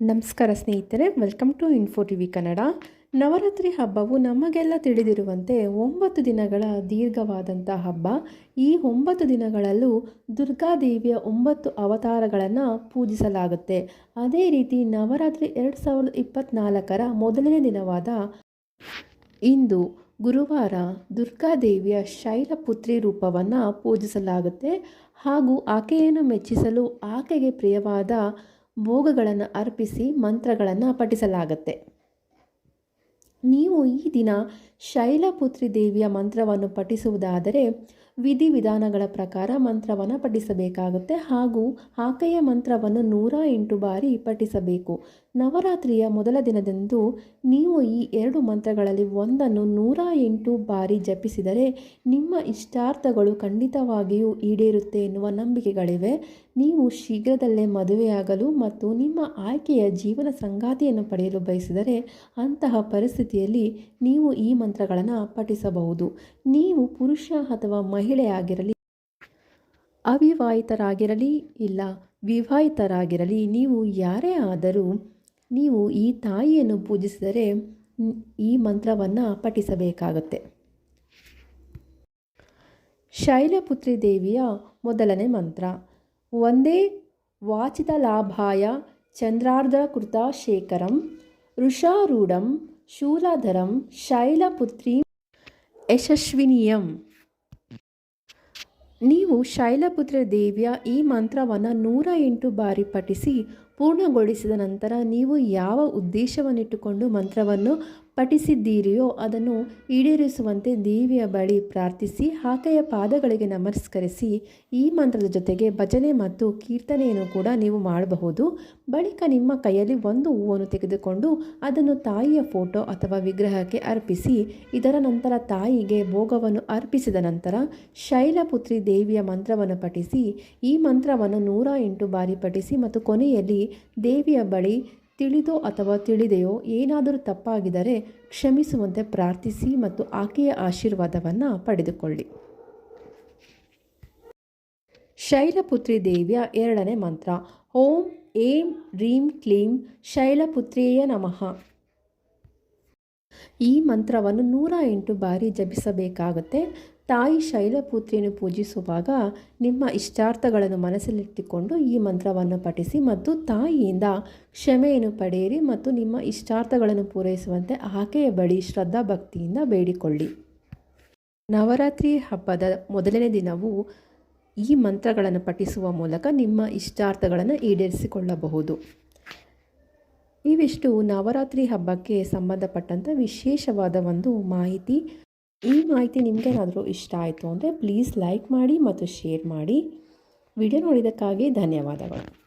ನಮಸ್ಕಾರ ಸ್ನೇಹಿತರೆ welcome to info T V Kannada Navaratri ಹಬ್ಬವು ನಮಗೆಲ್ಲ ತಿಳಿದಿರುವಂತೆ ಒಂಬತ್ತು ದಿನಗಳ ದೀರ್ಘವಾದಂಥ ಹಬ್ಬ. ಈ ಒಂಬತ್ತು ದಿನಗಳಲ್ಲೂ ದುರ್ಗಾದೇವಿಯ ಒಂಬತ್ತು ಅವತಾರಗಳನ್ನು ಪೂಜಿಸಲಾಗುತ್ತೆ. ಅದೇ ರೀತಿ ನವರಾತ್ರಿ ಎರಡು ಸಾವಿರದ ಇಪ್ಪತ್ತ್ನಾಲ್ಕರ ಮೊದಲನೇ ದಿನವಾದ ಇಂದು ಗುರುವಾರ ದುರ್ಗಾದೇವಿಯ ಶೈಲಪುತ್ರಿ ರೂಪವನ್ನು ಪೂಜಿಸಲಾಗುತ್ತೆ. ಹಾಗೂ ಆಕೆಯನ್ನು ಮೆಚ್ಚಿಸಲು ಆಕೆಗೆ ಪ್ರಿಯವಾದ ಭೋಗಗಳನ್ನು ಅರ್ಪಿಸಿ ಮಂತ್ರಗಳನ್ನು ಪಠಿಸಲಾಗುತ್ತೆ. ನೀವು ಈ ದಿನ ಶೈಲಪುತ್ರಿ ದೇವಿಯ ಮಂತ್ರವನ್ನು ಪಠಿಸುವುದಾದರೆ ವಿಧಿವಿಧಾನಗಳ ಪ್ರಕಾರ ಮಂತ್ರವನ್ನು ಪಠಿಸಬೇಕಾಗುತ್ತೆ ಹಾಗೂ ಆಕೆಯ ಮಂತ್ರವನ್ನು ನೂರ ಎಂಟು ಬಾರಿ ಪಠಿಸಬೇಕು. ನವರಾತ್ರಿಯ ಮೊದಲ ದಿನದಂದು ನೀವು ಈ ಎರಡು ಮಂತ್ರಗಳಲ್ಲಿ ಒಂದನ್ನು ನೂರ ಎಂಟು ಬಾರಿ ಜಪಿಸಿದರೆ ನಿಮ್ಮ ಇಷ್ಟಾರ್ಥಗಳು ಖಂಡಿತವಾಗಿಯೂ ಈಡೇರುತ್ತೆ ಎನ್ನುವ ನಂಬಿಕೆಗಳಿವೆ. ನೀವು ಶೀಘ್ರದಲ್ಲೇ ಮದುವೆಯಾಗಲು ಮತ್ತು ನಿಮ್ಮ ಆಯ್ಕೆಯ ಜೀವನ ಸಂಗಾತಿಯನ್ನು ಪಡೆಯಲು ಬಯಸಿದರೆ ಅಂತಹ ಪರಿಸ್ಥಿತಿಯಲ್ಲಿ ನೀವು ಈ ಮಂತ್ರಗಳನ್ನು ಪಠಿಸಬಹುದು. ನೀವು ಪುರುಷ ಅಥವಾ ಮಹಿಳೆಯಾಗಿರಲಿ, ಅವಿವಾಹಿತರಾಗಿರಲಿ, ಇಲ್ಲ ವಿವಾಹಿತರಾಗಿರಲಿ, ನೀವು ಯಾರೇ ಆದರೂ ನೀವು ಈ ತಾಯಿಯನ್ನು ಪೂಜಿಸಿದರೆ ಈ ಮಂತ್ರವನ್ನು ಪಠಿಸಬೇಕಾಗುತ್ತೆ. ಶೈಲಪುತ್ರಿ ದೇವಿಯ ಮೊದಲನೇ ಮಂತ್ರ ಒಂದೇ ವಾಚಿತ ಲಾಭಾಯ ಚಂದ್ರಾರ್ಧ ಶೇಖರಂ ಋಷಾರೂಢಂ ಶೂಲಧರಂ ಶೈಲಪುತ್ರಿ ಯಶಸ್ವಿನಿಯಂ. ನೀವು ಶೈಲಪುತ್ರ ದೇವಿಯ ಈ ಮಂತ್ರವನ್ನು ನೂರ ಎಂಟು ಬಾರಿ ಪಠಿಸಿ ಪೂರ್ಣಗೊಳಿಸಿದ ನಂತರ ನೀವು ಯಾವ ಉದ್ದೇಶವನ್ನಿಟ್ಟುಕೊಂಡು ಮಂತ್ರವನ್ನು ಪಠಿಸಿದ್ದೀರಿಯೋ ಅದನ್ನು ಈಡೇರಿಸುವಂತೆ ದೇವಿಯ ಬಳಿ ಪ್ರಾರ್ಥಿಸಿ, ಆಕೆಯ ಪಾದಗಳಿಗೆ ನಮಸ್ಕರಿಸಿ, ಈ ಮಂತ್ರದ ಜೊತೆಗೆ ಭಜನೆ ಮತ್ತು ಕೀರ್ತನೆಯನ್ನು ಕೂಡ ನೀವು ಮಾಡಬಹುದು. ಬಳಿಕ ನಿಮ್ಮ ಕೈಯಲ್ಲಿ ಒಂದು ಹೂವನ್ನು ತೆಗೆದುಕೊಂಡು ಅದನ್ನು ತಾಯಿಯ ಫೋಟೋ ಅಥವಾ ವಿಗ್ರಹಕ್ಕೆ ಅರ್ಪಿಸಿ, ಇದರ ನಂತರ ತಾಯಿಗೆ ಭೋಗವನ್ನು ಅರ್ಪಿಸಿದ ನಂತರ ಶೈಲಪುತ್ರಿ ದೇವಿಯ ಮಂತ್ರವನ್ನು ಪಠಿಸಿ, ಈ ಮಂತ್ರವನ್ನು ನೂರ ಎಂಟು ಬಾರಿ ಪಠಿಸಿ ಮತ್ತು ಕೊನೆಯಲ್ಲಿ ದೇವಿಯ ಬಳಿ ತಿಳಿದೋ ಅಥವಾ ತಿಳಿದೆಯೋ ಏನಾದರೂ ತಪ್ಪಾಗಿದರೆ ಕ್ಷಮಿಸುವಂತೆ ಪ್ರಾರ್ಥಿಸಿ ಮತ್ತು ಆಕೆಯ ಆಶೀರ್ವಾದವನ್ನು ಪಡೆದುಕೊಳ್ಳಿ. ಶೈಲಪುತ್ರಿ ದೇವಿಯ ಎರಡನೇ ಮಂತ್ರ, ಓಂ ಏಂ ರೀಂ ಕ್ಲೀಂ ಶೈಲಪುತ್ರಿಯ ನಮಃ. ಈ ಮಂತ್ರವನ್ನು ನೂರ ಎಂಟು ಬಾರಿ ಜಪಿಸಬೇಕಾಗುತ್ತೆ. ತಾಯಿ ಶೈಲಪುತ್ರಿಯನ್ನು ಪೂಜಿಸುವಾಗ ನಿಮ್ಮ ಇಷ್ಟಾರ್ಥಗಳನ್ನು ಮನಸ್ಸಲ್ಲಿಟ್ಟುಕೊಂಡು ಈ ಮಂತ್ರವನ್ನು ಪಠಿಸಿ ಮತ್ತು ತಾಯಿಯಿಂದ ಕ್ಷಮೆಯನ್ನು ಪಡೆಯಿರಿ ಮತ್ತು ನಿಮ್ಮ ಇಷ್ಟಾರ್ಥಗಳನ್ನು ಪೂರೈಸುವಂತೆ ಆಕೆಯ ಬಳಿ ಶ್ರದ್ಧಾ ಭಕ್ತಿಯಿಂದ ಬೇಡಿಕೊಳ್ಳಿ. ನವರಾತ್ರಿ ಹಬ್ಬದ ಮೊದಲನೇ ದಿನವು ಈ ಮಂತ್ರಗಳನ್ನು ಪಠಿಸುವ ಮೂಲಕ ನಿಮ್ಮ ಇಷ್ಟಾರ್ಥಗಳನ್ನು ಈಡೇರಿಸಿಕೊಳ್ಳಬಹುದು. ಇವಿಷ್ಟು ನವರಾತ್ರಿ ಹಬ್ಬಕ್ಕೆ ಸಂಬಂಧಪಟ್ಟಂಥ ವಿಶೇಷವಾದ ಒಂದು ಮಾಹಿತಿ. ಈ ಮಾಹಿತಿ ನಿಮಗೇನಾದರೂ ಇಷ್ಟ ಆಯಿತು ಅಂದರೆ ಪ್ಲೀಸ್ ಲೈಕ್ ಮಾಡಿ ಮತ್ತು ಶೇರ್ ಮಾಡಿ. ವಿಡಿಯೋ ನೋಡಿದ್ದಕ್ಕಾಗಿ ಧನ್ಯವಾದಗಳು.